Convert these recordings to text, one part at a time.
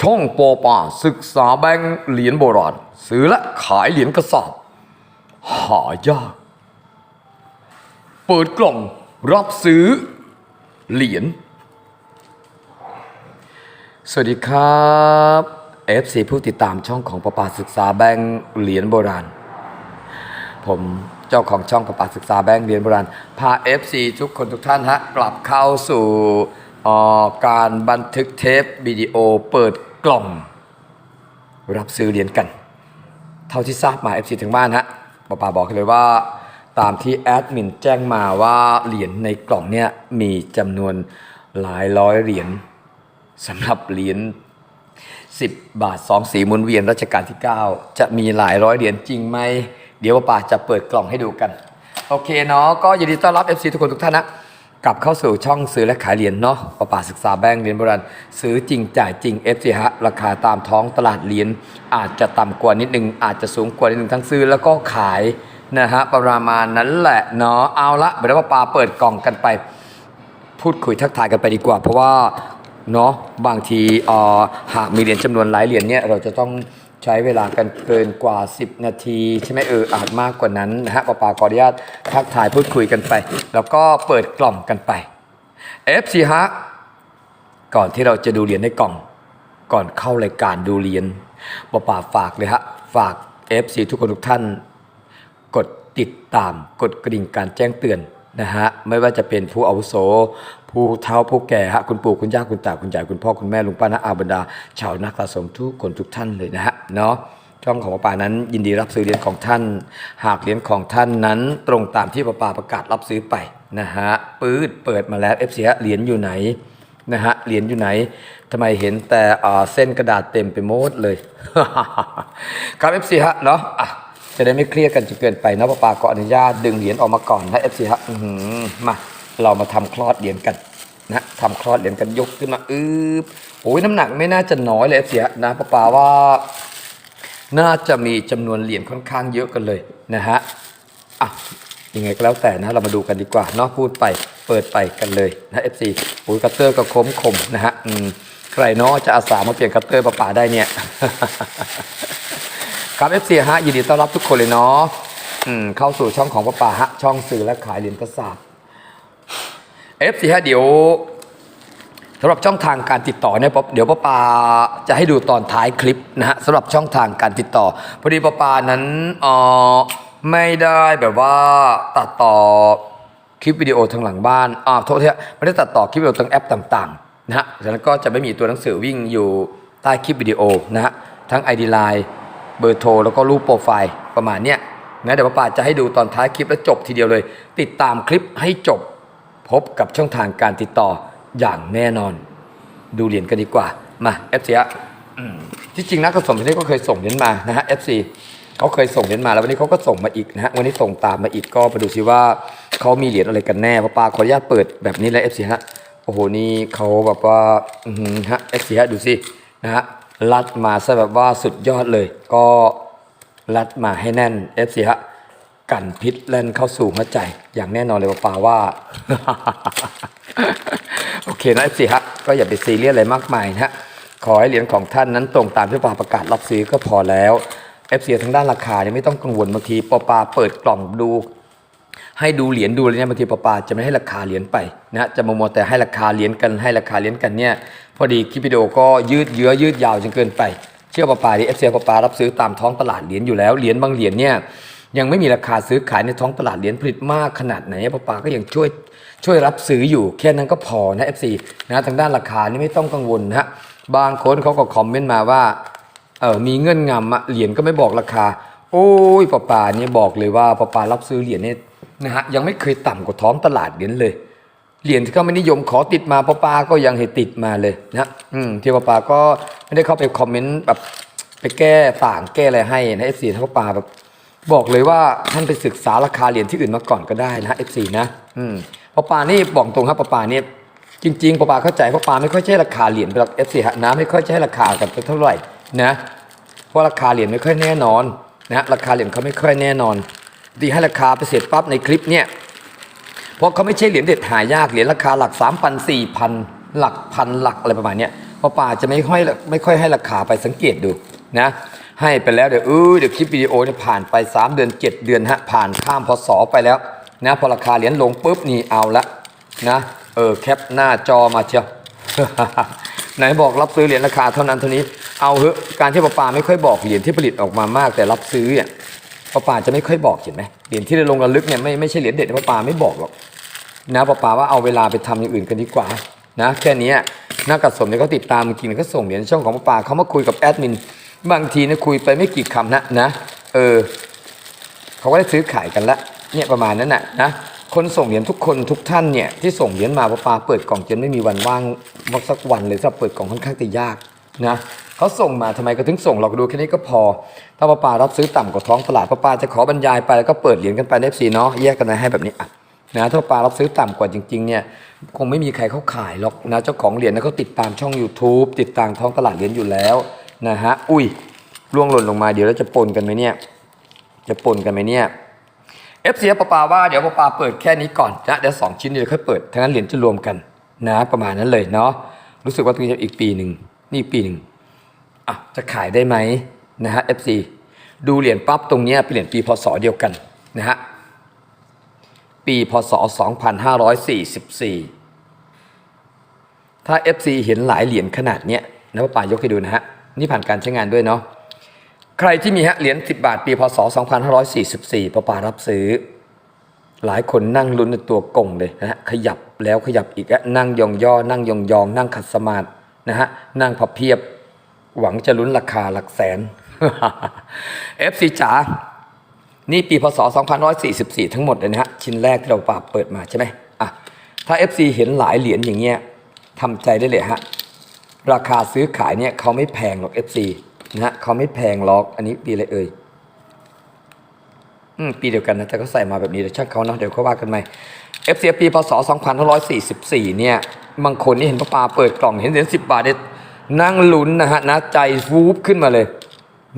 ช่องโปป่าศึกษาแบงค์เหรียญโบราณ ซื้อและขายเหรียญกระสอบหายาก เปิดกล่องรับซื้อเหรียญ สวัสดีครับ FC ผู้ติดตามช่องของประปาศึกษาแบงค์เหรียญโบราณ ผมเจ้าของช่องประปาศึกษาแบงค์เหรียญโบราณ พา FC ทุกคนทุกท่านฮะ กลับเข้าสู่การบันทึกเทปวิดีโอเปิด กล่องรับซื้อเหรียญกัน เท่าที่ทราบมา FC ถึงบ้านฮะป้าปาบอกเลยว่า ตามที่แอดมินแจ้งมาว่าเหรียญในกล่องเนี่ยมีจำนวนหลายร้อยเหรียญสำหรับเหรียญ10 บาท2สีมุนเวียนรัชกาลที่ 9 จะมีหลายร้อยเหรียญจริงไหม เดี๋ยวป้าปาจะเปิดกล่องให้ดูกัน โอเคเนาะก็ยินดีต้อนรับ FC ทุกคนทุกท่านนะ กลับเข้าสู่ช่องซื้อและขายเหรียญเนาะประปาศึกษาแบงก์เหรียญโบราณซื้อจริงจ่ายจริง FC ฮะราคาตามท้องตลาดเหรียญอาจจะต่ำกว่านิดนึง อาจจะสูงกว่านิดนึงทั้งซื้อแล้วก็ขายนะฮะประมาณนั้นแหละเนาะเอาละเดี๋ยวป้าปาเปิดกล่องกันไป พูดคุยทักทายกันไปดีกว่า เพราะว่าเนาะบางทีเอ่อหากมีเหรียญจำนวนหลายเหรียญเนี่ยเราจะต้อง ใช้เวลากันเกินกว่า 10 นาทีใช่ไหมเอออาจมากกว่านั้นนะฮะปาปาขออนุญาตทักทายพูดคุยกันไป แล้วก็เปิดกล่องกันไป FC ฮะก่อนที่เราจะดูเหรียญในกล่อง ก่อนเข้ารายการดูเหรียญปาปาฝากเลยฮะฝาก FC ทุกคนทุกท่าน กดติดตามกดกระดิ่งการแจ้งเตือนนะฮะไม่ว่าจะเป็นผู้อาวุโส ผู้เฒ่าผู้แก่ฮะคุณปู่คุณย่าคุณตาคุณยายคุณพ่อคุณแม่ลุงป้าน้าอาบรรดาชาวนักสะสมทุกคนทุกท่านเลยนะฮะ เนาะช่องของป้าป่านั้นยินดีรับซื้อเหรียญของท่าน หากเหรียญของท่านนั้นตรงตามที่ป้าป่าประกาศรับซื้อไปนะฮะปื๊ดเปิดมาแล้วเอฟซีฮะเหรียญอยู่ไหนนะฮะเหรียญอยู่ไหนทำไมเห็นแต่เส้นกระดาษเต็มไปหมดเลยครับเอฟซีฮะเนาะะจะได้ไม่เครียดกันจนเกินไปนะป้าปาก็อนุญาตดึงเหรียญออกมาก่อนนะเอฟซีฮะมาเรามาทำคลอดเหรียญกันนะทำคลอดเหรียญกันยกขึ้นมาอืบโอ้ยน้ำหนักไม่น่าจะน้อยเลยเอฟซีฮะนะป้าปาว่า น่าจะมีจำนวนเหรียญค่อนข้างเยอะกันเลยนะฮะอะยังไงก็แล้วแต่นะเรามาดูกันดีกว่าเนาะพูดไปเปิดไปกันเลยนะเอฟซีโอ้ยคัตเตอร์ก็คมคมนะฮะอืมใครเนาะจะอาสามาเปลี่ยนคัตเตอร์ป้าปาได้เนี่ยครับ FC ฮะยินดีต้อนรับทุกคนเลยเนาะอืมเข้าสู่ช่องของป้าป่าฮะช่องสื่อและขายเหรียญกระสาบ FC ฮะเดี๋ยว สำหรับช่องทางการติดต่อเนี่ยเดี๋ยวป้าปาจะให้ดูตอนท้ายคลิปนะฮะสำหรับช่องทางการติดต่อพอดีป้าปานั้นเออไม่ได้แบบว่าตัดต่อคลิปวิดีโอทางหลังบ้านอ่าโทษทีฮะไม่ได้ตัดต่อคลิปวิดีโอทางแอปต่างๆนะฮะฉะนั้นก็จะไม่มีตัวหนังสือวิ่งอยู่ใต้คลิปวิดีโอนะฮะทั้ง ID Line เบอร์โทรแล้วก็รูปโปรไฟล์ประมาณเนี้ยนะเดี๋ยวป้าป่าจะให้ดูตอนท้ายคลิปแล้วจบทีเดียวเลย ติดตามคลิปให้จบพบกับช่องทางการติดต่อ อย่างแน่นอน ดูเหรียญกันดีกว่า มา FC ฮะอืมที่จริงนักกระสมที่นี่ก็เคยส่งเหรียญมานะฮะ FC เขาเคยส่งเหรียญมาแล้ววันนี้เขาก็ส่งมาอีกนะฮะวันนี้ส่งตามมาอีกก็มาดูซิว่าเขามีเหรียญอะไรกันแน่ป้าป่าขออนุญาตเปิดแบบนี้เลย FC ฮะโอ้โหนี่เขาแบบว่าอือหือฮะ FC ฮะดูสินะฮะรัดมาซะแบบว่าสุดยอดเลย ก็รัดมาให้แน่น FC ฮะ กันพิษแล่นเข้าสู่หัวใจ อย่างแน่นอนเลยว่าป่าว่า โอเคนะสิฮะก็อย่าไปซีเรียสอะไรมากมายนะฮะขอให้เหรียญของท่านนั้นตรงตามที่ป่าประกาศรับซื้อก็พอแล้วเอฟซีทางด้านราคาเนี่ยไม่ต้องกังวลบางทีปอปาเปิดกล่องดู ให้ดูเหรียญดูอะไรเนี่ยบางทีปอปาจะไม่ให้ราคาเหรียญไปนะจะมามัวแต่ให้ราคาเหรียญกันให้ราคาเหรียญกันเนี่ยพอดีคลิปวิดีโอก็ยืดเยื้อยืดยาวจนเกินไป เชื่อปอปาดิเอฟซีปอปารับซื้อตามท้องตลาดเหรียญอยู่แล้วเหรียญบางเหรียญเนี่ย ยังไม่มีราคาซื้อขายในท้องตลาดเหรียญผลิตมากขนาดไหนป้าปาก็ยังช่วยช่วยรับซื้ออยู่ แค่นั้นก็พอนะ FC นะทางด้านราคานี่ไม่ต้องกังวลนะฮะบางคนเขาก็คอมเมนต์มาว่าเออมีเงื่อนงำอะเหรียญก็ไม่บอกราคา โอ้ยป้าปาเนี่ยบอกเลยว่าป้าปารับซื้อเหรียญเนี่ยนะฮะยังไม่เคยต่ำกว่าท้องตลาดเหรียญเลยเหรียญที่เขาไม่นิยมขอติดมาป้าปาก็ยังให้ติดมาเลยนะอืมที่ป้าปาก็ไม่ได้เข้าไปคอมเมนต์แบบไปแก้ต่างแก้อะไรให้นะ FC ถ้าป้าปาแบบ บอกเลยว่าท่านไปศึกษาราคาเหรียญที่อื่นมาก่อนก็ได้นะ F4 นะอืมปอปานี่บอกตรงครับปอปานี่จริงๆปอปาเข้าใจปอปาไม่ค่อยใช่ราคาเหรียญแบบ F4 นะไม่ค่อยใช่ราคากันเท่าไหร่นะเพราะราคาเหรียญไม่ค่อยแน่นอนนะราคาเหรียญเขาไม่ค่อยแน่นอนดีให้ราคาไปเสร็จปั๊บในคลิปเนี่ยเพราะเขาไม่ใช่เหรียญเด็ดหายากเหรียญราคาหลัก 3 0 0 0 4 0 0หลักพันหลักอะไรประมาณเนี้ยป้าป่าจะไม่ค่อยไม่ค่อยให้ราคาไปสังเกตดูนะ ให้ไปแล้วเดี๋ยวเออเดี๋ยวคลิปวิดีโอเนี่ยผ่านไป 3 เดือน 7 เดือนฮะผ่านข้ามพศไปแล้วนะพอราคาเหรียญลงปุ๊บนี่เอาละนะเออแคปหน้าจอมาเชียวไหนบอกรับซื้อเหรียญราคาเท่านั้นเท่านี้เอาเหอะการที่ป้าป่าไม่ค่อยบอกเหรียญที่ผลิตออกมามาก แต่รับซื้อเนี่ยป้าป่าจะไม่ค่อยบอกเห็นไหมเหรียญที่ได้ลงระลึกเนี่ยไม่ไม่ใช่เหรียญเด็ดป้าป่าไม่บอกหรอกนะป้าป๋าว่าเอาเวลาไปทำอย่างอื่นกันดีกว่านะแค่นี้นักกัดสมเนี่ยเขาติดตามจริงๆเขาส่งเหรียญช่องของป้าป๋าเขามาคุยกับแอดมิน บางทีเนี่ยคุยไปไม่กี่คำนะนะ เออเขาก็ได้ซื้อขายกันละเนี่ยประมาณนั้นน่ะนะคนส่งเหรียญทุกคนทุกท่านเนี่ยที่ส่งเหรียญมาป้าป๋าเปิดกล่องจนไม่มีวันว่างมักสักวันเลยถ้าเปิดกล่องค่อนข้างจะยากนะเขาส่งมาทำไมก็ถึงส่งเราก็ดูแค่นี้ก็พอ ถ้าป้าปารับซื้อต่ำกว่าท้องตลาดป้าปาจะขอบรรยายไปแล้วก็เปิดเหรียญกันไปในฟซีเนาะแยกกันนะให้แบบนี้อะนะถ้าปลารับซื้อต่ำกว่าจริงๆเนี่ยคงไม่มีใครเขาขายหรอกนะเจ้าของเหรียญนะเขาติดตามช่อง YouTube ติดตามท้องตลาดเหรียญอยู่แล้ว นะฮะ อุ้ยล่วงหล่นลงมาเดี๋ยวเราจะปนกันไหมเนี่ย จะปนกันไหมเนี่ยเอฟซีปปาว่าเดี๋ยวปาปาเปิดแค่นี้ก่อนนะเดี๋ยวสองชิ้นเดี๋ยวค่อยเปิดทั้งนั้นเหรียญจะรวมกันนะประมาณนั้นเลยเนาะรู้สึกว่าตรงนี้จะอีกปีหนึ่งนี่ปีหนึ่งอะจะขายได้ไหมนะฮะ FC ดูเหรียญปั๊บตรงเนี้ยเป็นเหรียญปีพศเดียวกันนะฮะปีพศ 2544 ถ้า FC เห็นหลายเหรียญขนาดเนี้ยนะป่ายกให้ดูนะฮะ นี่ผ่านการใช้งานด้วยเนาะใครที่มีฮะเหรียญ10 บาทปีพศ 2544ป้าป่ารับซื้อ หลายคนนั่งลุ้นในตัวกงเลยนะฮะขยับแล้วขยับอีกอะนั่งยองย่อนั่งยองยองนั่งขัดสมาธินะฮะนั่งพับเพียบ หวังจะลุ้นราคาหลักแสน FC จ๋านี่ปีพศ 2544 ทั้งหมดเลยนะฮะชิ้นแรกที่เราปราบเปิดมาใช่ไหมอะถ้า FC เห็นหลายเหรียญอย่างเงี้ยทำใจได้เลยฮะ ราคาซื้อขายเนี่ยเขาไม่แพงหรอก FC นะฮะเขาไม่แพงหรอก อันนี้ปีอะไรเอ่ยอืมปีเดียวกันนะแต่ก็ใส่มาแบบนี้เดี๋ยวช่างเขาเนาะเดี๋ยวเขาว่ากันใหม่ FC ปีพศ2544 เนี่ยบางคนนี่เห็นป้าปาเปิดกล่องเห็นเหรียญ10บาทเนี่ยนั่งลุ้นนะฮะนะใจฟูบขึ้นมาเลย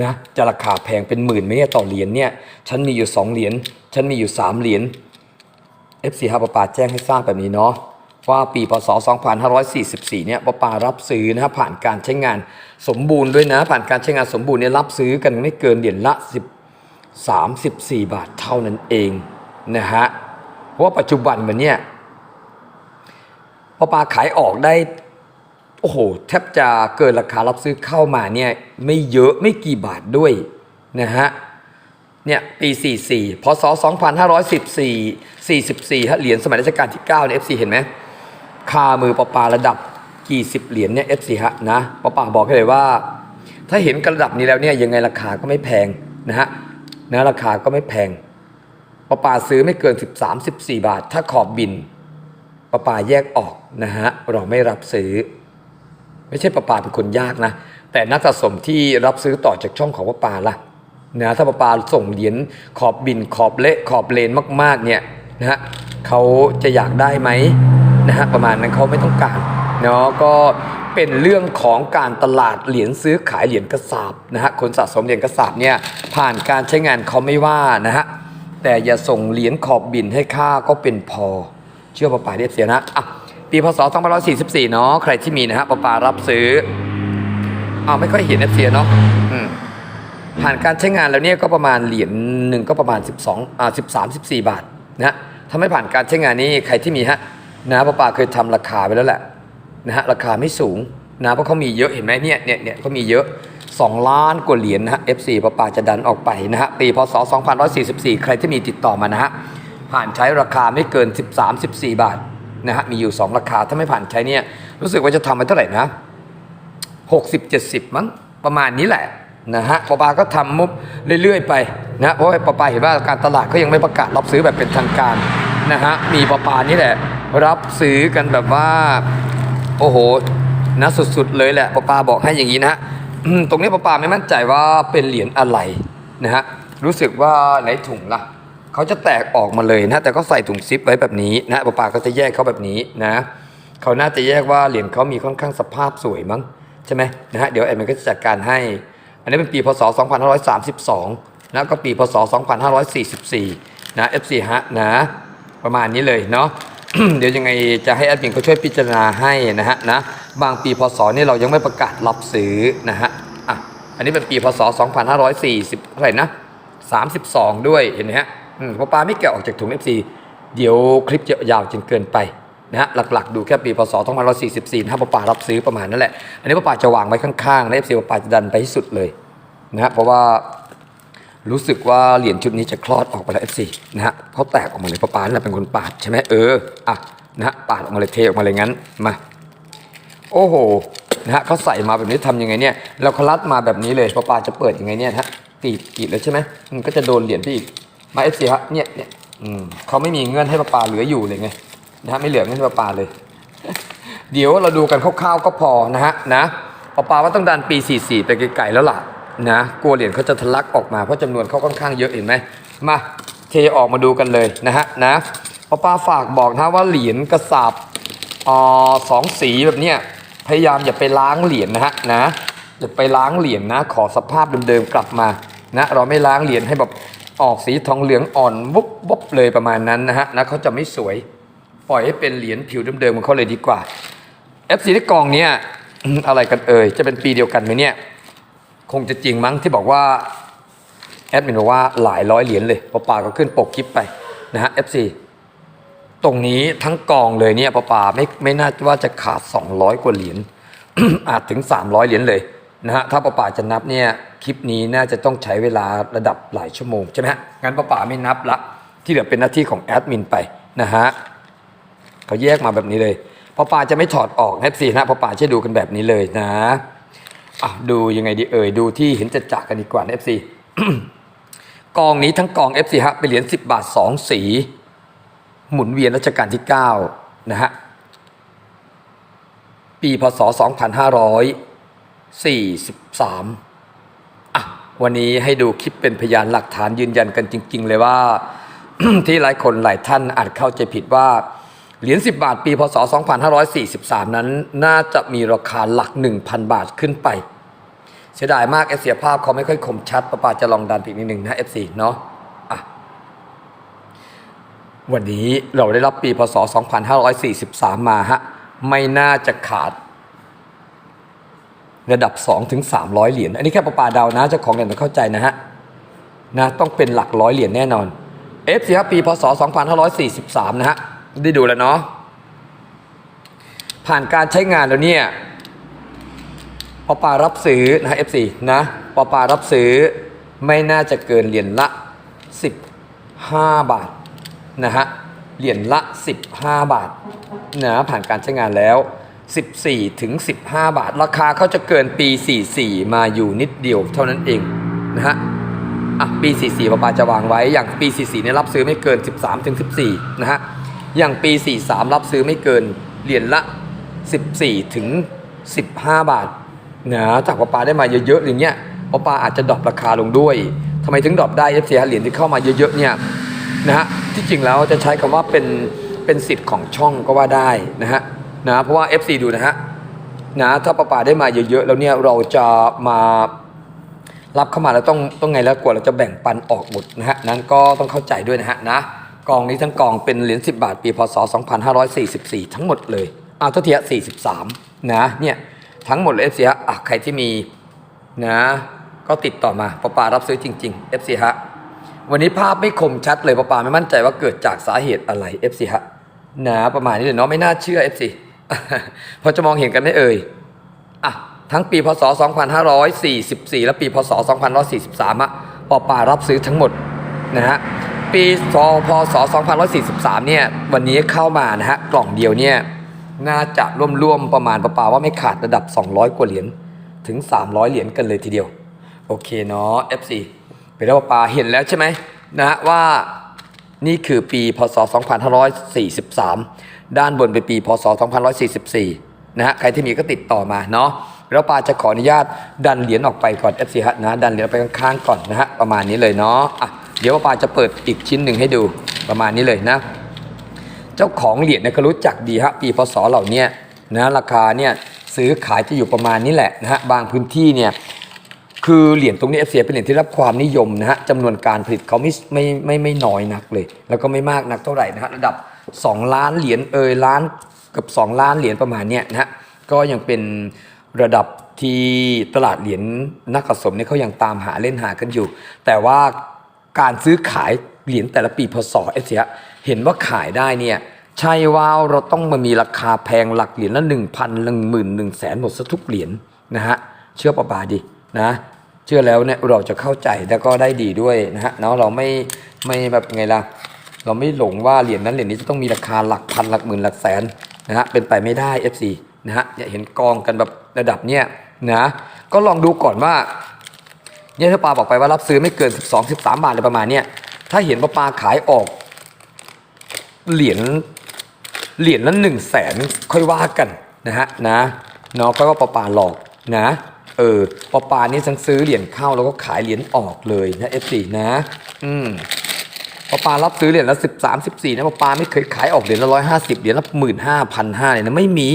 นะจะราคาแพงเป็นหมื่นไหมเนี่ยต่อเหรียญเนี่ยฉันมีอยู่2เหรียญฉันมีอยู่3เหรียญ FC ฮาปาปาแจ้งให้ทราบแบบนี้เนาะ ว่าปีพศ 2544 เนี่ยปาปารับซื้อนะฮะผ่านการใช้งานสมบูรณ์ด้วยนะ ผ่านการใช้งานสมบูรณ์เนี่ยรับซื้อกันไม่เกินเหรียญละ 10 34 บาทเท่านั้นเองนะฮะเพราะว่าปัจจุบันมันเนี่ยปาปาขายออกได้โอ้โหแทบจะเกินราคารับซื้อเข้ามาเนี่ยไม่เยอะไม่กี่บาทด้วยนะฮะเนี่ยปี 44 พศ 2514 44ฮะเหรียญสมัยรัชกาลที่9เนี่ย FC เห็นไหม คามือปะปาระดับกี่สิบเหรียญเนี่ย FC ฮะนะปะปาบอกให้เลยว่า ถ้าเห็นกระดับนี้แล้วเนี่ยยังไงราคาก็ไม่แพงนะฮะนะราคาก็ไม่แพงปะปาซื้อไม่เกิน 13-14 บาท ถ้าขอบบินปะปาแยกออกนะฮะเราไม่รับซื้อ ไม่ใช่ปะปาเป็นคนยากนะแต่นักสะสมที่รับซื้อต่อจากช่องของปะปาล่ะนะถ้าปะปาส่งเหรียญขอบบินขอบเละขอบเลนมากๆเนี่ยนะฮะเขาจะอยากได้ไหม นะฮะประมาณนั้นเขาไม่ต้องการเนาะก็เป็นเรื่องของการตลาดเหรียญซื้อขายเหรียญกระสาบนะฮะคนสะสมเหรียญกระสาบเนี่ยผ่านการใช้งานเขาไม่ว่านะฮะแต่อย่าส่งเหรียญขอบบินให้ค่าก็เป็นพอ เชื่อปะปาเรียบเสียนะอะปีพศ2544 เนาะใครที่มีนะฮะปะปารับซื้ออาไม่ค่อยเห็นเอฟเสียเนาะอืมผ่านการใช้งานแล้วเนี่ยก็ประมาณเหรียญหนึ่งก็ประมาณ 12อ่า13 14 บาทนะถ้าไม่ผ่านการใช้งานนี้ใครที่มีฮะ นะปะปาเคยทำราคาไปแล้วแหละนะฮะราคาไม่สูงนะเพราะเขามีเยอะเห็นไหมเนี่ยเนี่ยเนี่ยเขามีเยอะ 2 ล้านกว่าเหรียญนะฮะ F4 ปะปาจะดันออกไปนะฮะปีพศ2544 ใครที่มีติดต่อมานะฮะผ่านใช้ราคาไม่เกิน 13-14 บาทนะฮะมีอยู่ 2 ราคาถ้าไม่ผ่านใช้เนี่ยรู้สึกว่าจะทำไปเท่าไหร่นะ60-70 มั้งประมาณนี้แหละนะฮะปปาก็ทำมุบเรื่อยๆไปนะเพราะว่าปปาเห็นว่าการตลาดเขายังไม่ประกาศรับซื้อแบบเป็นทางการนะฮะมีปปานี่แหละ รับซื้อกันแบบว่า โอ้โหนะสุดๆเลยแหละปปาบอกให้อย่างนี้นะฮะตรงนี้ปปาไม่มั่นใจว่าเป็นเหรียญอะไรนะฮะรู้สึกว่าไหนถุงล่ะเขาจะแตกออกมาเลยนะแต่ก็ใส่ถุงซิปไว้แบบนี้นะปาปาก็จะแยกเขาแบบนี้นะเขาน่าจะแยกว่าเหรียญเขามีค่อนข้างสภาพสวยมั้งใช่ไหมนะฮะเดี๋ยวแอดมินก็จะจัดการให้ อันนี้เป็นปีพศ 2532นะก็ปีพศ 2544นะ FC ฮะนะประมาณนี้เลยเนาะ เดี๋ยวยังไงจะให้แอดมินเขาช่วยพิจารณาให้นะฮะนะบางปีพศนี่เรายังไม่ประกาศรับซื้อนะฮะอะอันนี้เป็นปีพศ 2540เท่าไหร่นะ32 ด้วยเห็นไหมฮะพราปลาไม่แกะออกจากถุง FC เดี๋ยวคลิปจะยาวจนเกินไปนะฮะหลักๆ ดูแค่ปีพศ2544นะฮะปลารับซื้อประมาณนั่นแหละอันนี้ปลาจะวางไว้ข้างๆนะ FC ปลาจะดันไปที่สุดเลยนะฮะเพราะว่า รู้สึกว่าเหรียญชุดนี้จะคลอดออกไปแล้ว FC นะฮะเขาแตกออกมาเลยเพราะปานี่ยเป็นคนปาดใช่ไหมเอออะนะฮะปาดออกมาเลยเทออกมาเลยงั้นมา โอ้โหนะฮะเขาใส่มาแบบนี้ทำยังไงเนี่ย เราเขารัดมาแบบนี้เลยพอปาจะเปิดยังไงเนี่ยฮะตีดกีดเลยใช่ไหมมันก็จะโดนเหรียญพี่อีกมา FC ฮะเนี่ยเนี่ยอืมเขาไม่มีเงื่อนให้ปาปาเหลืออยู่เลยไงนะฮะไม่เหลือเงื่อนให้ปาปาเลย เดี๋ยวเราดูกันคร่าวๆก็พอนะฮะนะปาปาว่าต้องดันปี 44 ไปไกลๆแล้วล่ะ นะกลัวเหรียญเขาจะทะลักออกมาเพราะจำนวนเขาค่อนข้างเยอะเห็นไหมมาเทออกมาดูกันเลยนะฮะนะปาปาฝากบอกนะว่าเหรียญกระสาบออสองสีแบบเนี้ยพยายามอย่าไปล้างเหรียญนะฮะนะอย่าไปล้างเหรียญนะ ขอสภาพเดิมๆกลับมานะเราไม่ล้างเหรียญให้แบบออกสีทองเหลืองอ่อนวุบวบเลยประมาณนั้นนะฮะนะเขาจะไม่สวยปล่อยให้เป็นเหรียญผิวเดิมๆของเขาเลยดีกว่า FC ที่กองเนี่ยอะไรกันเอ่ยจะเป็นปีเดียวกันไหมเนี่ย คงจะจริงมั้งที่บอกว่าแอดมินบอกว่าหลายร้อยเหรียญเลยปอปาก็ขึ้นปกคลิปไปนะฮะ FC ตรงนี้ทั้งกองเลยเนี่ยปอปาไม่ไม่น่าว่าจะขาด 200 กว่าเหรียญอาจถึง 300 เหรียญเลยนะฮะถ้าปอปาจะนับเนี่ยคลิปนี้น่าจะต้องใช้เวลาระดับหลายชั่วโมงใช่ไหมฮะงั้นปอปาไม่นับละที่เหลือเป็นหน้าที่ของแอดมินไปนะฮะเขาแยกมาแบบนี้เลยพอป่าจะไม่ถอดออกนะสินะพอป่าจะดูกันแบบนี้เลยนะ อะดูยังไงดีเอ่ยดูที่เห็นจัดจักกันดีกว่านะ FC กองนี้ทั้งกอง FC ฮะเป็นเหรียญ10 บาท 2 สี หมุนเวียนรัชกาลที่ 9 นะฮะ ปีพศ 2543 อะ วันนี้ให้ดูคลิปเป็นพยานหลักฐานยืนยันกันจริง ๆ เลยว่า ที่หลายคนหลายท่านอาจเข้าใจผิดว่า เหรียญ10 บาทปีพศ 2543 นั้น น่าจะมีราคาหลัก 1,000 บาทขึ้นไป เสียดายมากเอเสียภาพเขาไม่ค่อยคมชัดประปาจะลองดันอีกนิดหนึ่งนะ F4 เนาะะวันนี้เราได้รับปีพศ 2543 มาฮะ ไม่น่าจะขาด ระดับ 2 ถึง 300 เหรียญ อันนี้แค่ประปาเดานะเจ้าของเหรียญต้องเข้าใจนะฮะนะต้องเป็นหลักร้อยเหรียญแน่นอน F 4ปีพศ 2543 นะฮะ ได้ดูแล้วเนาะผ่านการใช้งานแล้วเนี่ยปอปารับซื้อนะฮะ F4 นะปอปารับซื้อไม่น่าจะเกินเหรียญละ 15 บาทนะฮะเหรียญละ 15 บาทนะผ่านการใช้งานแล้ว 14 ถึง 15 บาท ราคาเขาจะเกินปี 44 มาอยู่นิดเดียวเท่านั้นเองนะฮะอะปี 44ปาปาจะวางไว้อย่างปี 44เนี่ยรับซื้อไม่เกิน 13 ถึง 14 นะฮะ อย่างปี 43 รับซื้อไม่เกินเหรียญละ 14 ถึง 15 บาทนะจากปาปาได้มาเยอะๆอย่างเงี้ยปาปาอาจจะดรอปราคาลงด้วยทำไมถึงดรอปได้ FC เหรียญที่เข้ามาเยอะๆเนี่ยนะฮะที่จริงแล้วจะใช้คำว่าเป็นเป็นสิทธิ์ของช่องก็ว่าได้นะฮะนะเพราะว่า FC ดูนะฮะนะถ้าปาปาได้มาเยอะๆแล้วเนี่ยเราจะมารับเข้ามาแล้วต้องต้องไงแล้วกว่าเราจะแบ่งปันออกหมดนะฮะนั้นก็ต้องเข้าใจด้วยนะฮะนะ กองนี้ทั้งกองเป็นเหรียญ10 บาท ปีพศ 2544 ทั้งหมดเลยอ้าวเท่าทีย43 นะเนี่ยทั้งหมดเลย FC ฮะอะใครที่มีนะ ก็ติดต่อมาปปารับซื้อจริงๆ FC ฮะวันนี้ภาพไม่คมชัดเลยปปาไม่มั่นใจว่าเกิดจากสาเหตุอะไร FC ฮะนะประมาณนี้เลยเนาะไม่น่าเชื่อ FC พอจะมองเห็นกันไหมเอ่ยอะทั้งปีพศ 2544 และปีพศ 2543อะปปารับซื้อทั้งหมดนะฮะ ปีพศ2543 เนี่ย วันนี้เข้ามานะฮะ กล่องเดียวเนี่ย น่าจะร่วมๆ ประมาณปอปาว่าไม่ขาดระดับ 200 กว่าเหรียญ ถึง 300 เหรียญกันเลยทีเดียว โอเคเนาะ FC เป็นแล้วปาเห็นแล้วใช่ไหมนะฮะว่านี่คือปี พศ 2543 ด้านบนเป็นปี พศ2544 นะฮะ ใครที่มีก็ติดต่อมาเนาะแล้วปาจะขออนุญาตดันเหรียญออกไปก่อน FC ฮะนะ ดันเหรียญไปข้างๆก่อนนะฮะ ประมาณนี้เลยเนาะอะ เดี๋ยวปาจะเปิดอีกชิ้นหนึ่งให้ดูประมาณนี้เลยนะ เจ้าของเหรียญเนี่ยก็รู้จักดีฮะปีพศเหล่านี้นะราคาเนี่ยซื้อขายจะอยู่ประมาณนี้แหละนะฮะบางพื้นที่เนี่ยคือเหรียญตรงนี้เอฟเเป็นเหรียญที่รับความนิยมนะฮะจำนวนการผลิตเขาไม่ไม่ไม่ไม่น้อยนักเลย แล้วก็ไม่มากนักเท่าไหร่นะฮะระดับ 2 ล้านเหรียญเอยล้านเกับ2 ล้านเหรียญประมาณเนี้ยนะฮะก็ยังเป็นระดับที่ตลาดเหรียญนักสะสมเนี่ยเขายังตามหาเล่นหากันอยู่ แต่ว่า การซื้อขายเหรียญแต่ละปีพศเอเสียเห็นว่าขายได้เนี่ยใช่ว่าเราต้องมามีราคาแพงหลักเหรียญละหนึ่งพันหนึ่งหมื่นหนึ่งแสนหมดซะทุกเหรียญนะฮะเชื่อปะปาดินะเชื่อแล้วเนี่ยเราจะเข้าใจแล้วก็ได้ดีด้วยนะฮะเนาะเราไม่ไม่แบบไงล่ะเราไม่หลงว่าเหรียญนั้นเหรียญนี้จะต้องมีราคาหลักพันหลักหมื่นหลักแสนนะฮะเป็นไปไม่ได้ FC นะฮะเนี่ยเห็นกองกันแบบระดับเนี้ยนะก็ลองดูก่อนว่า เนี่ยถ้าปาบอกไปว่ารับซื้อไม่เกิน 12 13 บาทอะไรประมาณเนี้ยถ้าเห็นว่าปาขายออก เหรียญเหรียญละหนึ่งแสนค่อยว่ากันนะฮะนะเนาะค่อยว่าปาปาหลอกนะเออปาปานี่ฉันซื้อเหรียญเข้าแล้วก็ขายเหรียญออกเลยนะ F4 นะ อืมปาปารับซื้อเหรียญละสิบสามสิบสี่นะปาปาไม่เคยขายออกเหรียญละร้อยห้าสิบเหรียญละหมื่นห้าพันห้าเลยนะไม่มี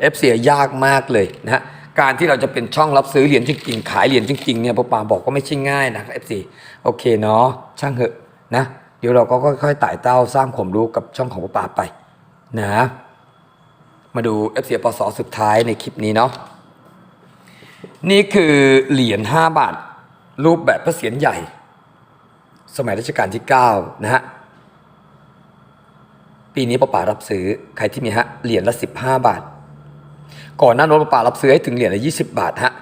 เอฟเสียยากมากเลยนะฮะ การที่เราจะเป็นช่องรับซื้อเหรียญจริงๆขายเหรียญจริงๆเนี่ยปาปาบอกก็ไม่ใช่ง่ายนะเอฟซีโอเคเนาะช่างเหอะนะ เดี๋ยวเราก็ค่อยๆไต่เต้าสร้างความรู้กับช่องของปาปาไปนะมาดูเอฟซีปสสุดท้ายในคลิปนี้เนาะนี่คือเหรียญ5บาท รูปแบบพระเศียรใหญ่ สมัยรัชกาลที่9นะฮะปีนี้ป้าป่ารับซื้อใครที่มีฮะเหรียญละ 15 บาท ก่อนหน้านั้นป้าป่ารับซื้อให้ถึงเหรียญละ20 บาทฮะ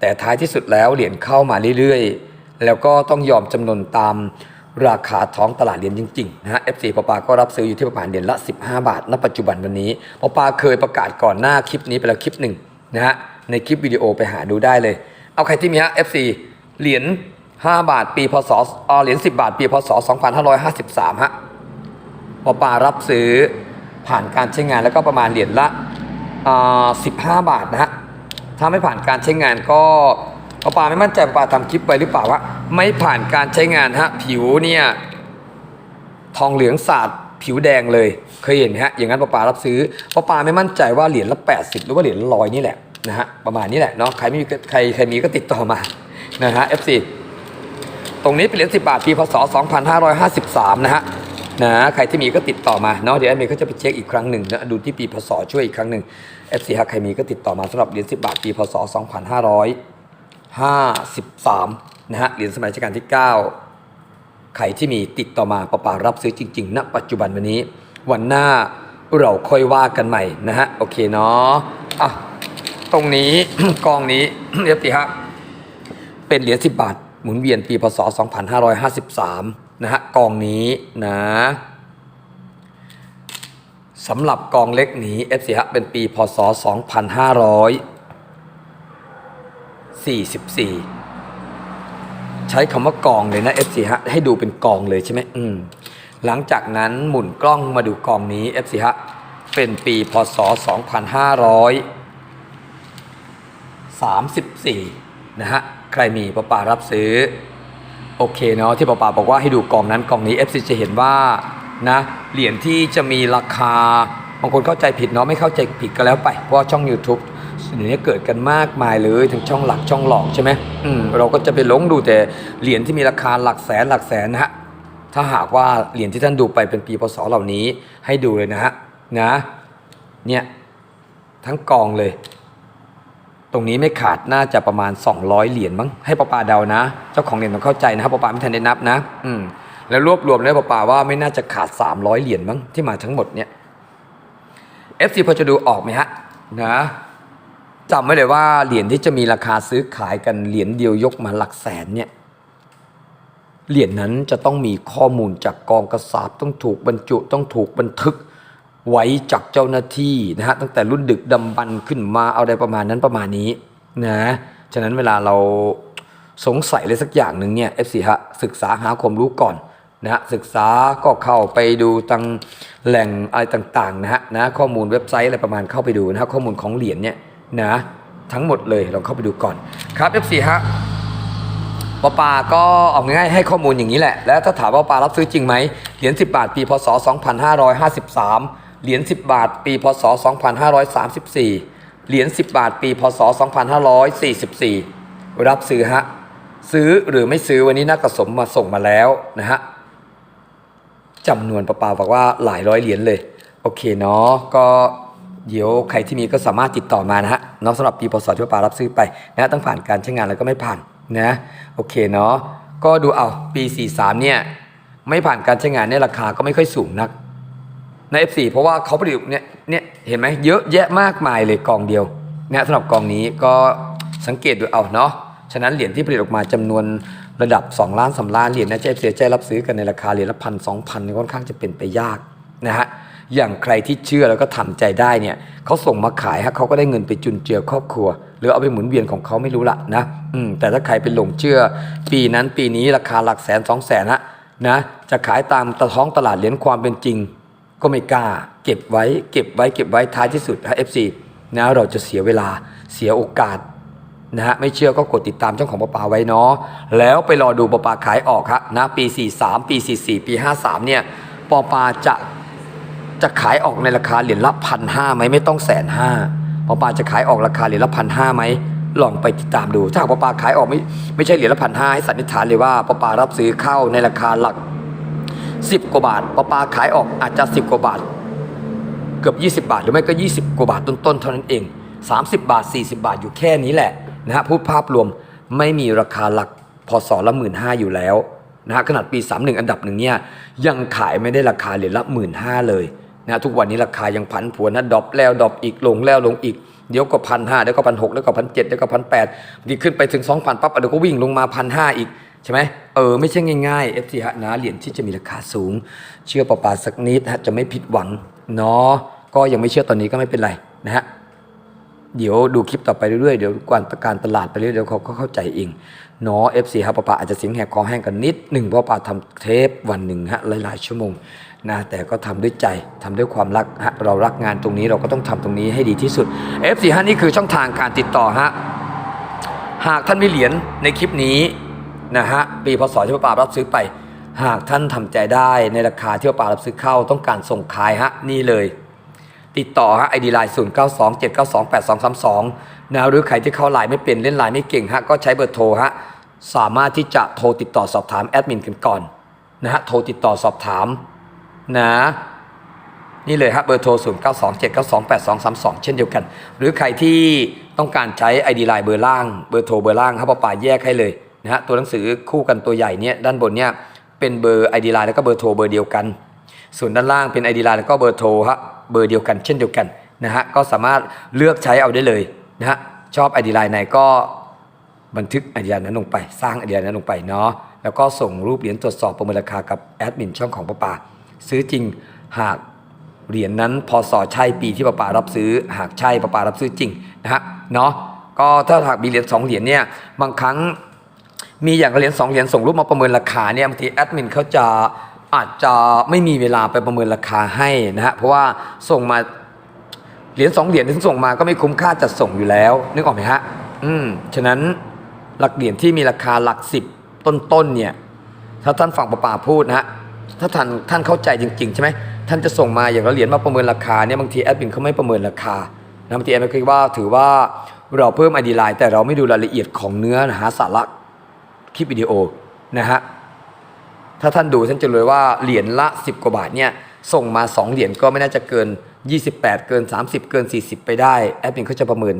แต่ท้ายที่สุดแล้วเหรียญเข้ามาเรื่อยๆ แล้วก็ต้องยอมจำนนตามราคาท้องตลาดเหรียญจริงๆนะฮะ FC ปป่าก็รับซื้ออยู่ที่ประมาณเหรียญละ 15 บาท ณ ปัจจุบันวันนี้ปป่าเคยประกาศก่อนหน้าคลิปนี้ไปแล้วคลิปหนึ่งนะฮะ ในคลิปวิดีโอไปหาดูได้เลย เอาใครที่มีฮะ FC เหรียญ5 บาท ปีพศเอ่อเหรียญ10 บาท ปีพศ 2553 ฮะปปารับซื้อผ่านการใช้งานแล้วก็ประมาณเหรียญละ 15 บาทนะฮะ ถ้าไม่ผ่านการใช้งานก็ปอปาไม่มั่นใจปอปาทำคลิปไปหรือเปล่าว่าไม่ผ่านการใช้งานฮะ ผิวเนี่ยทองเหลืองสาดผิวแดงเลย เคยเห็นฮะ อย่างนั้นปอปารับซื้อปอปาไม่มั่นใจว่าเหรียญละ 80 หรือว่าเหรียญละร้อยนี่แหละนะฮะ ประมาณนี้แหละเนาะ ใครไม่มีใครใครมีก็ติดต่อมา นะฮะ FC ตรงนี้เป็นเหรียญ10 บาท ปีพศ 2553 นะฮะนะใครที่มีก็ติดต่อมาเนาะเดี๋ยวแอดมินก็จะไปเช็คอีกครั้งหนึ่งนะดูที่ปีพศช่วยอีกครั้งหนึ่ง FC ฮะใครมีก็ติดต่อมาสำหรับเหรียญ10 บาทปีพศ 2553 นะฮะเหรียญสมัยรัชกาลที่ 9 ใครที่มีติดต่อมาประปารับซื้อจริงๆณปัจจุบันวันนี้ วันหน้าเราค่อยว่ากันใหม่นะฮะ โอเคเนาะอะตรงนี้ กองนี้เรียบร้อยฮะเป็นเหรียญ10 บาทหมุนเวียนปีพศ 2553 นะฮะกองนี้นะ สำหรับกองเล็กนี้ FC ฮะเป็นปีพศ 2544 ใช้คำว่ากองเลยนะ FC ฮะให้ดูเป็นกองเลยใช่ไหมอืมหลังจากนั้นหมุนกล้องมาดูกองนี้ FC ฮะเป็นปีพศ 2534 นะฮะ ใครมีประปารับซื้อ โอเคเนาะที่ป้าปาบอกว่าให้ดูกองนั้นกองนี้ FC จะเห็นว่า นะเหรียญที่จะมีราคาบางคนเข้าใจผิดเนาะไม่เข้าใจผิดก็แล้วไป เพราะช่อง YouTube เดี๋ยวนี้เกิดกันมากมายเลยทั้งช่องหลักช่องหลอกใช่ไหมอืมเราก็จะไปหลงดูแต่เหรียญที่มีราคาหลักแสนหลักแสนนะฮะถ้าหากว่าเหรียญที่ท่านดูไปเป็นปีพศเหล่านี้ให้ดูเลยนะฮะนะเนี่ยทั้งกองเลย ตรงนี้ไม่ขาดน่าจะประมาณ 200 เหรียญมั้งให้ป้าปาเดานะ เจ้าของเหรียญต้องเข้าใจนะครับป้าปาไม่ทันได้นับนะ อืม แล้วรวบรวมแล้วป้าปาว่าไม่น่าจะขาด 300 เหรียญมั้งที่มาทั้งหมดเนี่ย FC พอจะดูออกไหมฮะนะจำไว้เลยว่าเหรียญที่จะมีราคาซื้อขายกันเหรียญเดียวยกมาหลักแสนเนี่ยเหรียญนั้นจะต้องมีข้อมูลจากกองกระสาบต้องถูกบรรจุต้องถูกบันทึกไว้จากเจ้าหน้าที่นะฮะตั้งแต่รุ่นดึกดำบรรพ์ขึ้นมาเอาอะไรประมาณนั้นประมาณนี้นะฉะนั้นเวลาเราสงสัยอะไรสักอย่างหนึ่งเนี่ย FC ฮะศึกษาหาความรู้ก่อน นะฮะศึกษาก็เข้าไปดูตังแหล่งอะไรต่างๆนะฮะนะข้อมูลเว็บไซต์อะไรประมาณเข้าไปดูนะฮะข้อมูลของเหรียญเนี่ยนะทั้งหมดเลยเราเข้าไปดูก่อนครับ FC ฮะปอปาก็เอาง่ายๆให้ข้อมูลอย่างนี้แหละ แล้วถ้าถามว่าปารับซื้อจริงไหมเหรียญ10 บาท ปีพศ 2553 เหรียญ10 บาท ปีพศ 2534 เหรียญ10 บาท ปีพศ 2544 รับซื้อฮะซื้อหรือไม่ซื้อวันนี้นักกระสมมาส่งมาแล้วนะฮะ จำนวนประปาบอกว่าหลายร้อยเหรียญเลย โอเคเนาะก็เดี๋ยวใครที่มีก็สามารถติดต่อมานะฮะเนาะสำหรับปีพศที่ปารับซื้อไปนะต้องผ่านการใช้งานแล้วก็ไม่ผ่านนะโอเคเนาะก็ดูเอาปี 43 เนี่ย ไม่ผ่านการใช้งานเนี่ยราคาก็ไม่ค่อยสูงนัก ใน F4 เพราะว่าเขาผลิตเนี่ยเนี่ยเห็นไหมเยอะแยะมากมายเลยกองเดียวนะสำหรับกองนี้ก็สังเกตดูเอาเนาะฉะนั้นเหรียญที่ผลิตออกมาจำนวน ระดับ 2 ล้านสาล้านเหรียญนะเจ๊เสียใจรับซื้อกันในราคาเหรียญละพันสองพันค่อนข้างจะเป็นไปยากนะฮะอย่างใครที่เชื่อแล้วก็ทำใจได้เนี่ยเขาส่งมาขายฮะเขาก็ได้เงินไปจุนเจือครอบครัว หรือเอาไปหมุนเวียนของเขาไม่รู้ละนะอืมแต่ถ้าใครเป็นหลงเชื่อ ปีนั้นปีนี้ราคาหลักแสนสองแสนฮะนะจะขายตามตะท้องตลาดเหรียญความเป็นจริง ก็ไม่กล้า เก็บไว้เก็บไว้เก็บไว้ท้ายที่สุดฮะ FC นะเราจะเสียเวลาเสียโอกาส นะฮะไม่เชื่อก็กดติดตามช่องของปะปาไว้เนาะแล้วไปรอดูปะปาขายออกฮะนะปี 43 ปี 44 ปี 53 เนี่ยปอปาจะจะขายออกในราคาเหรียญละพันห้าไหมไม่ต้องแสนห้าปอปาจะขายออกราคาเหรียญละพันห้าไหมลองไปติดตามดู ถ้าปอปาขายออกไม่ไม่ใช่เหรียญละพันห้าให้สันนิษฐานเลยว่าปอปารับซื้อเข้าในราคาหลัก 10 กว่าบาทปอปาขายออกอาจจะ 10 กว่าบาท เกือบ 20 บาท หรือไม่ก็ 20 กว่าบาทต้นๆเท่านั้นเอง 30 บาท 40 บาทอยู่แค่นี้แหละ นะฮะพูดภาพรวมไม่มีราคาหลักพศละหมื่นห้าอยู่แล้วนะฮะขนาดปี 31 อันดับหนึ่งเนี่ยยังขายไม่ได้ราคาเหรียญละหมื่นห้าเลยนะทุกวันนี้ราคายังผันผวนนะดรอปแล้วดรอปอีกลงแล้วลงอีกเดี๋ยวก็พันห้าเดี๋ยวก็พันหกเดี๋ยวก็พันเจ็ดเดี๋ยวก็พันแปดดีขึ้นไปถึงสองพันปั๊บเดี๋ยวก็วิ่งลงมาพันห้าอีกใช่ไหมเออไม่ใช่ง่ายๆ FT ฮะนะเหรียญที่จะมีราคาสูง เชื่อปะปาสักนิดฮะจะไม่ผิดหวังเนาะก็ยังไม่เชื่อตอนนี้ก็ไม่เป็นไรนะฮะ เดี๋ยวดูคลิปต่อไปเรื่อยๆ เดี๋ยวการการตลาดไปเรื่อยๆเดี๋ยวเขาก็เข้าใจเองเนาะ FC ครับปะปาอาจจะเสียงแหบคอแห้งกันนิดหนึ่งเพราะปะปาทำเทปวันหนึ่งฮะหลายๆชั่วโมงนะแต่ก็ทำด้วยใจทำด้วยความรักฮะเรารักงานตรงนี้เราก็ต้องทำตรงนี้ให้ดีที่สุด FC ฮะนี่คือช่องทางการติดต่อฮะหากท่านมีเหรียญในคลิปนี้นะฮะปีพศที่พระป่ารับซื้อไป หากท่านทำใจได้ในราคาที่พระป่ารับซื้อเข้าต้องการส่งขายฮะนี่เลย ติดต่อฮะไอดีไลน์0 9 2 7 9 2 8 2 3 2นะหรือใครที่เข้าไลน์ไม่เป็นเล่นไลน์ไม่เก่งฮะก็ใช้เบอร์โทรฮะสามารถที่จะโทรติดต่อสอบถามแอดมินกันก่อนนะฮะโทรติดต่อสอบถามนะนี่เลยฮะเบอร์โทร 0 9 2 7 9 2 8 2 3 2 เช่นเดียวกัน หรือใครที่ต้องการใช้ ID ไลน์เบอร์ล่างเบอร์โทรเบอร์ล่างครับป้าป่าแยกให้เลยนะฮะตัวหนังสือคู่กันตัวใหญ่เนี่ยด้านบนเนี่ยเป็นเบอร์ ID ไลน์แล้วก็เบอร์โทรเบอร์เดียวกัน ส่วนด้านล่างเป็น ID ไลน์แล้วก็เบอร์โทรฮะ เบอร์เดียวกันเช่นเดียวกันนะฮะก็สามารถเลือกใช้เอาได้เลยนะฮะชอบ ID ไลน์ไหนก็บันทึก ID ไลน์นั้นลงไป สร้าง ID ไลน์นั้นลงไปเนาะแล้วก็ส่งรูปเหรียญตรวจสอบประเมินราคากับแอดมินช่องของป้าป่าซื้อจริงหากเหรียญนั้นพศใช่ปีที่ป้าป่ารับซื้อ หากใช่ป้าป่ารับซื้อจริงนะฮะเนาะก็ถ้าหากมีเหรียญสองเหรียญเนี่ยบางครั้งมีอย่างเหรียญสองเหรียญส่งรูปมาประเมินราคาเนี่ยบางทีแอดมินเขาจะ อาจจะไม่มีเวลาไปประเมินราคาให้นะฮะเพราะว่าส่งมาเหรียญสองเหรียญถึงส่งมาก็ไม่คุ้มค่าจัดส่งอยู่แล้วนึกออกไหมฮะอืมฉะนั้นหลักเหรียญที่มีราคาหลักสิบต้นๆเนี่ยถ้าท่านฟังป้าป่าพูดนะฮะถ้าท่านท่านเข้าใจจริงๆใช่ไหมท่านจะส่งมาอย่างละเหรียญมาประเมินราคาเนี่ยบางทีแอดมินเขาไม่ประเมินราคานะบางทีแอดมินคิดว่าถือว่าเราเพิ่มไอดีไลน์แต่เราไม่ดูรายละเอียดของเนื้อนะฮะสาระคลิปวิดีโอนะฮะ ถ้าท่านดูท่านจะรู้ว่าเหรียญละ 10 กว่าบาทเนี่ยส่งมา 2 เหรียญก็ไม่น่าจะเกิน 28 เกิน 30 เกิน 40 ไปได้แอดมินเขาจะประเมิน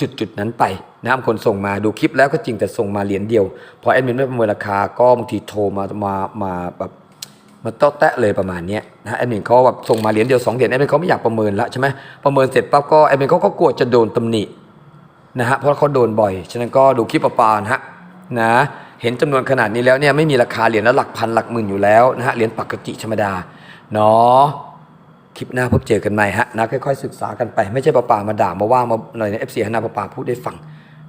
จุดจุดนั้นไปนะครับคนส่งมาดูคลิปแล้วก็จริงแต่ส่งมาเหรียญเดียว พอแอดมินไม่ประเมินราคาก็บางทีโทรมามามาแบบมาโต๊ะแตะเลยประมาณนี้นะแอดมินเขาแบบส่งมาเหรียญเดียวสองเหรียญแอดมินเขาไม่อยากประเมินละใช่ไหมประเมินเสร็จปั๊บก็แอดมินเขาก็กลัวจะโดนตำหนินะฮะเพราะเขาโดนบ่อย ฉะนั้นก็ดูคลิปปลานะฮะนะ เห็นจำนวนขนาดนี้แล้วเนี่ยไม่มีราคาเหรียญละหลักพันหลักหมื่นอยู่แล้วนะฮะเหรียญปกติธรรมดาเนาะคลิปหน้าพบเจอกันใหม่ฮะนะค่อยๆศึกษากันไป ไม่ใช่ปลามาด่ามาว่ามาหน่อยในเอฟซีฮะนะปลาพูดได้ฟัง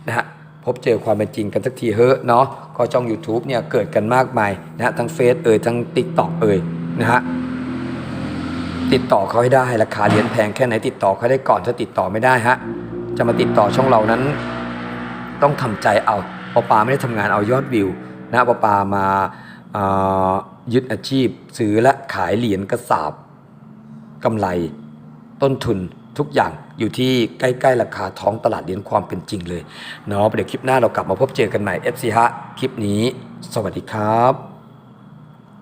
นะฮะพบเจอความเป็นจริงกันสักทีเฮ้อเนาะก็ช่อง YouTube เนี่ยเกิดกันมากมายนะฮะทั้งเฟซเอ่ยทั้งติ๊กต็อกเอ่ยนะฮะติดต่อเขาให้ได้ราคาเหรียญแพงแค่ไหนติดต่อเขาได้ก่อนถ้าติดต่อไม่ได้ฮะจะมาติดต่อช่องเรานั้น ต้องทำใจเอา อปาไม่ได้ทำงานเอายอดวิวนะปอปามายึดอาชีพ ซื้อและขายเหรียญกระสาบกำไร ต้นทุนทุกอย่างอยู่ที่ใกล้ ๆ ราคาท้องตลาดเหรียญความเป็นจริงเลยเนาะเดี๋ยวคลิปหน้าเรากลับมาพบเจอกันใหม่ FC ฮะคลิปนี้ สวัสดีครับ